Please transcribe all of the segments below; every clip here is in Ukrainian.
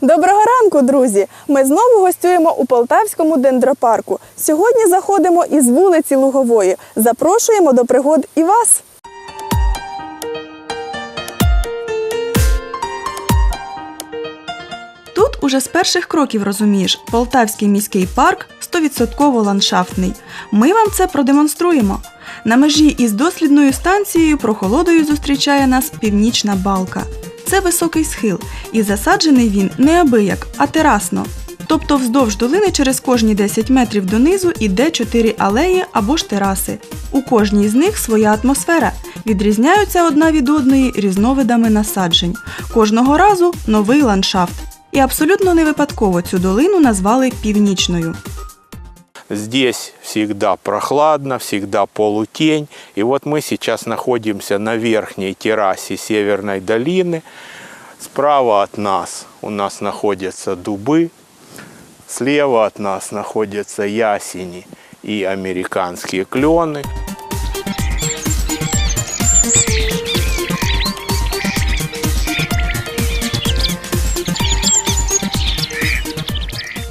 Доброго ранку, друзі! Ми знову гостюємо у Полтавському дендропарку. Сьогодні заходимо із вулиці Лугової. Запрошуємо до пригод і вас. Тут уже з перших кроків розумієш, Полтавський міський парк 100% ландшафтний. Ми вам це продемонструємо. На межі із дослідною станцією прохолодою зустрічає нас північна балка. Це високий схил, і засаджений він не абияк, а терасно. Тобто вздовж долини через кожні 10 метрів донизу іде 4 алеї або ж тераси. У кожній з них своя атмосфера. Відрізняються одна від одної різновидами насаджень. Кожного разу новий ландшафт. І абсолютно не випадково цю долину назвали північною. Здесь всегда прохладно, всегда полутень. И вот мы сейчас находимся на верхней террасе Северной долины. Справа от нас у нас находятся дубы, слева от нас находятся ясени и американские клены.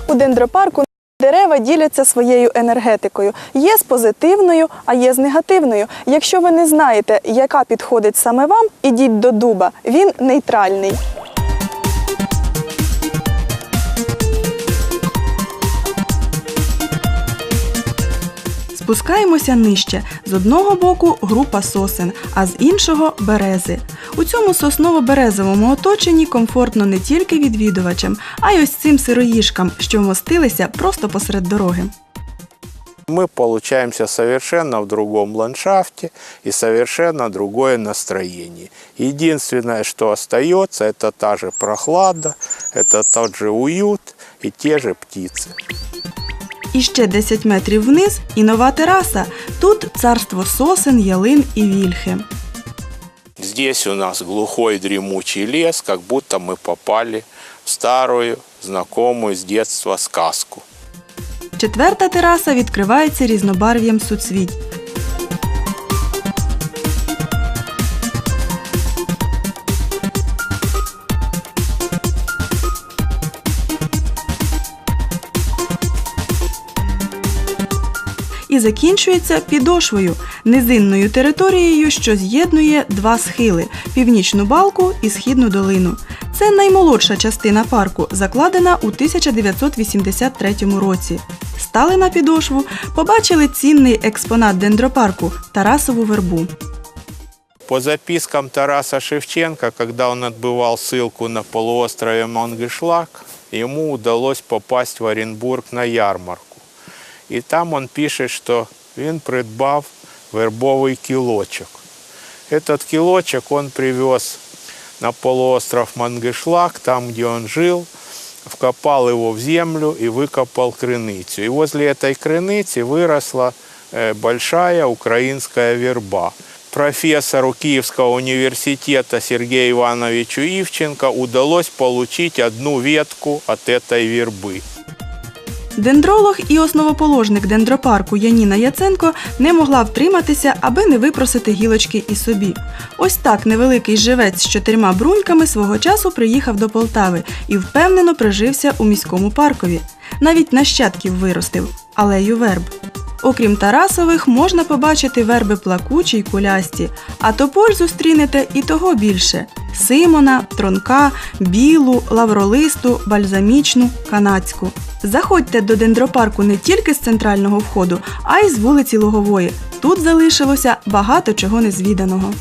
У дендропарку дерева діляться своєю енергетикою. Є з позитивною, а є з негативною. Якщо ви не знаєте, яка підходить саме вам, ідіть до дуба. Він нейтральний. Спускаємося нижче. З одного боку група сосен, а з іншого берези. У цьому сосново-березовому оточенні комфортно не тільки відвідувачам, а й ось цим сироїжкам, що вмостилися просто посеред дороги. Мы получаемся совершенно в другом ландшафте и совершенно другое настроение. Единственное, что остается, это та же прохлада, это тот же уют и те же птицы. І ще 10 метрів вниз і нова тераса. Тут царство сосен, ялин і вільхи. Здесь у нас глухой дремучий лес, как будто мы попали в старую, знакомую с детства сказку. Четверта тераса відкривається різнобарв'ям суцвіть. І закінчується підошвою низинною територією, що з'єднує два схили північну балку і східну долину. Це наймолодша частина парку, закладена у 1983 році. Стали на підошву, побачили цінний експонат дендропарку Тарасову вербу. По запискам Тараса Шевченко, когда он отбывал ссылку на полуострове Мангышлак, ему удалось попасть в Оренбург на ярмарку. І там он пише, що він придбав вербовий кілочок. Этот кілочок он привез на полуостров Мангышлак, там, где он жил, вкопал его в землю и выкопал крыницу. И возле этой крыницы выросла э, большая украинская верба. Профессору Киевского университета Сергею Ивановичу Ивченко удалось получить одну ветку от этой вербы. Дендролог і основоположник дендропарку Яніна Яценко не могла втриматися, аби не випросити гілочки і собі. Ось так невеликий живець з чотирма бруньками свого часу приїхав до Полтави і впевнено прижився у міському паркові. Навіть нащадків виростив алею верб. Окрім Тарасових, можна побачити верби плакучі й кулясті, а тополь зустрінете і того більше: симона, тронка, білу, лавролисту, бальзамічну, канадську. Заходьте до дендропарку не тільки з центрального входу, а й з вулиці Лугової. Тут залишилося багато чого незвіданого.